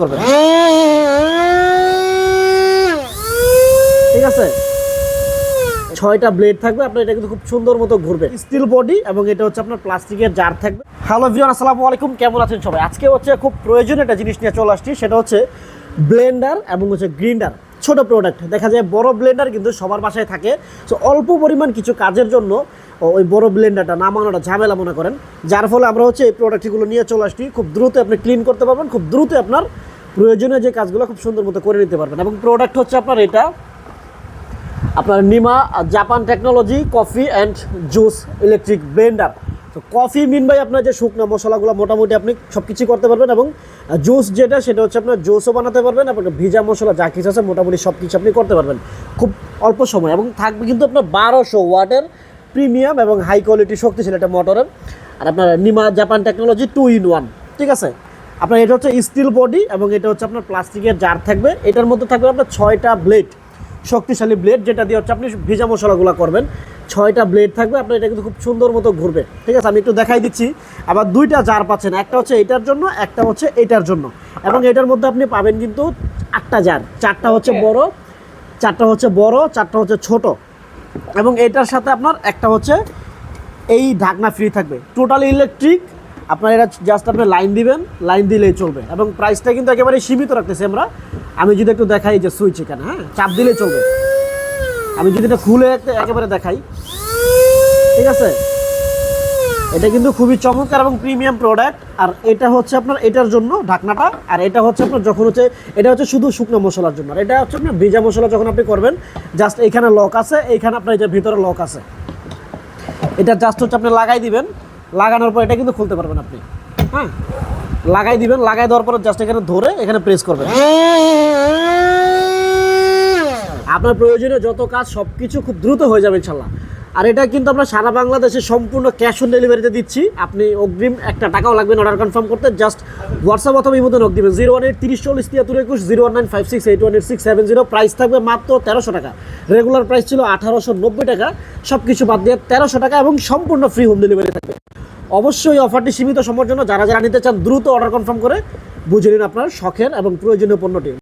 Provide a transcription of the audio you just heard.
করবেন। ঠিক আছে? ছয়টা ব্লেড থাকবে, আপনার এটা কিন্তু খুব সুন্দর মতো ঘুরবে। স্টিল বডি এবং এটা হচ্ছে আপনার প্লাস্টিকের জার থাকবে। হ্যালো ভিওর আসসালামু আলাইকুম, কেমন আছেন সবাই? আজকে হচ্ছে খুব প্রয়োজনীয় একটা জিনিস নিয়ে চলে আসছি, সেটা হচ্ছে ব্লেন্ডার এবং হচ্ছে গ্রিন্ডার ছোট প্রোডাক্ট দেখা যায় বড় ব্লেন্ডার কিন্তু সবার বাসায় থাকে। সো অল্প পরিমাণ কিছু কাজের জন্য ওই বড় ব্লেন্ডারটা নামানোটা ঝামেলা মনে করেন। যার ফলে আমরা হচ্ছে এই প্রোডাক্টগুলো নিয়ে চলে আসছি। খুব দ্রুত আপনি ক্লিন করতে পারবেন, খুব দ্রুত আপনার প্রয়োজনীয় যে কাজগুলো খুব সুন্দর মতো করে নিতে পারবেন। এবং প্রোডাক্ট হচ্ছে আপনার এটা, আপনার Nima Japan technology coffee and juice electric blender তো কফি মিন বাই আপনার যে শুকনো মশলাগুলো মোটামুটি আপনি সব কিছুই করতে পারবেন এবং জুস যেটা, সেটা হচ্ছে আপনার জুসও বানাতে পারবেন, আপনার ভিজা মশলা যা কিছু আছে মোটামুটি সব কিছু আপনি করতে পারবেন খুব অল্প সময়। এবং থাকবে কিন্তু আপনার বারোশো ওয়াটের প্রিমিয়াম এবং হাই কোয়ালিটি শক্তিশালী একটা মোটরের আর আপনার Nima Japan technology two in one ঠিক আছে? আপনার এটা হচ্ছে স্টিল বডি এবং এটা হচ্ছে আপনার প্লাস্টিকের জার থাকবে। এটার মধ্যে থাকবে আপনার ছয়টা ব্লেড শক্তিশালী ব্লেড যেটা দিয়ে হচ্ছে আপনি ভিজা মশলাগুলো করবেন। ছয়টা ব্লেড থাকবে আপনার এটা কিন্তু খুব সুন্দর মতো ঘুরবে। ঠিক আছে আমি একটু দেখাই দিচ্ছি। আবার দুইটা জার পাচ্ছেন একটা হচ্ছে এটার জন্য একটা হচ্ছে এটার জন্য। এবং এটার মধ্যে আপনি পাবেন কিন্তু আটটা জার চারটা হচ্ছে বড় চারটা হচ্ছে বড় চারটা হচ্ছে ছোট। এবং এটার সাথে আপনার একটা হচ্ছে এই ঢাকনা ফ্রি থাকবে। টোটালি ইলেকট্রিক আপনার এটা জাস্ট আপনি লাইন দিবেন লাইন দিলেই চলবে। এবং প্রাইসটা কিন্তু একেবারে সীমিত রাখতেছি আমরা। আমি যদি একটু দেখাই যে সুইচ এখানে হ্যাঁ? চাপ দিলেই চলবে। আমি যদি এটা খুলে একেবারে দেখাই। ঠিক আছে? এটা কিন্তু খুবই চমৎকার এবং প্রিমিয়াম প্রোডাক্ট আর এটা হচ্ছে আপনার এটার জন্য ঢাকনাটা। আর এটা হচ্ছে আপনার যখন হচ্ছে এটা হচ্ছে শুধু শুকনো মশলার জন্য। আর এটা হচ্ছে আপনার ভিজা মশলা যখন আপনি করবেন জাস্ট এখানে লক আছে এইখানে আপনার যে ভিতরে লক আছে। এটা জাস্ট হচ্ছে আপনি লাগাই দিবেন। লাগানোর পর এটা কিন্তু খুলতে পারবেন আপনি। হ্যাঁ? লাগাই দিবেন, লাগাই দেওয়ার পর জাস্ট এখানে ধরে এখানে প্রেস করবেন। আপনার প্রয়োজনীয় যত কাজ সব কিছু খুব দ্রুত হয়ে যাবে ইনশাল্লাহ। আর এটা কিন্তু আমরা সারা বাংলাদেশে সম্পূর্ণ ক্যাশ অন ডেলিভারিতে দিচ্ছি। আপনি অগ্রিম একটা টাকাও লাগবে না অর্ডার কনফার্ম করতে জাস্ট হোয়াটসঅ্যাপ অথবা ইমোতে নক জিরো ওয়ান এইট তিরিশ, চল্লিশ, তিয়াত্তর, একুশ zero one nine five six eight one eight six seven zero price থাকবে মাত্র তেরোশো টাকা। রেগুলার প্রাইস ছিল আঠারোশো নব্বই টাকা। সব কিছু বাদ দিয়ে তেরোশো টাকা এবং সম্পূর্ণ ফ্রি হোম ডেলিভারি থাকবে। অবশ্যই অফারটি সীমিত সময়ের জন্য। যারা যারা নিতে চান, দ্রুত অর্ডার কনফার্ম করে বুঝে নিন আপনার শখের এবং প্রয়োজনীয় পণ্যটি।